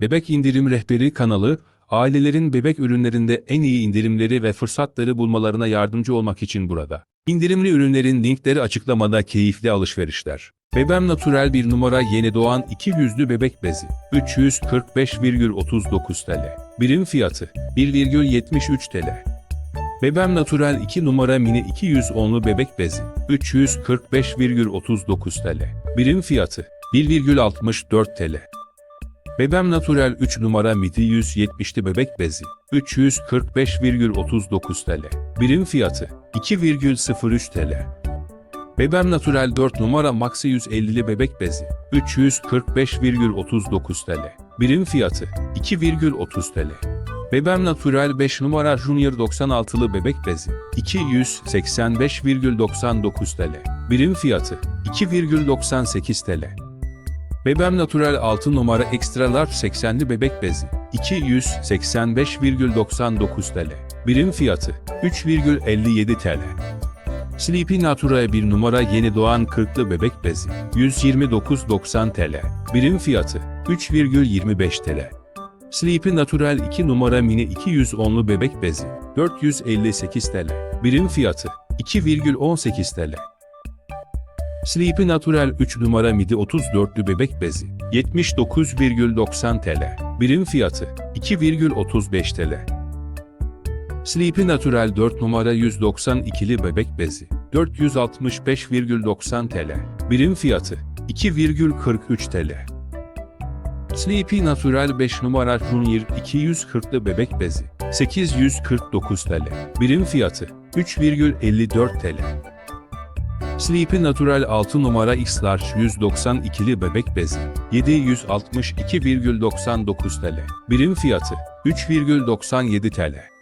Bebek İndirim Rehberi kanalı, ailelerin bebek ürünlerinde en iyi indirimleri ve fırsatları bulmalarına yardımcı olmak için burada. İndirimli ürünlerin linkleri açıklamada keyifli alışverişler. Bebem Natürel bir numara yeni doğan iki yüzlü bebek bezi. 345,39 TL. Birim fiyatı 1,73 TL. Bebem Natürel 2 numara mini 210'lu bebek bezi. 345,39 TL. Birim fiyatı 1,64 TL. Bebem Natürel 3 numara midi 170'li bebek bezi. 345,39 TL. Birim fiyatı 2,03 TL. Bebem Natürel 4 numara Maxi 150'li bebek bezi. 345,39 TL. Birim fiyatı 2,30 TL. Bebem Natürel 5 numara Junior 96'lı bebek bezi. 285,99 TL. Birim fiyatı 2,98 TL. Bebem Natürel 6 numara Extra Large 80'li bebek bezi. 285,99 TL. Birim fiyatı 3,57 TL. Sleepy Natura 1 numara yeni doğan 40'lı bebek bezi. 129,90 TL. Birim fiyatı 3,25 TL. Sleepy Natural 2 numara mini 210'lu bebek bezi. 458 TL. Birim fiyatı 2,18 TL. Sleepy Natural 3 numara midi 34'lü bebek bezi. 79,90 TL. Birim fiyatı 2,35 TL. Sleepy Natural 4 numara 192'li bebek bezi. 465,90 TL. Birim fiyatı 2,43 TL. Sleepy Natural 5 numara Junior 240'lı bebek bezi. 849 TL. Birim fiyatı 3,54 TL. Sleepy Natural 6 numara X Large 192'li bebek bezi. 762,99 TL. Birim fiyatı 3,97 TL.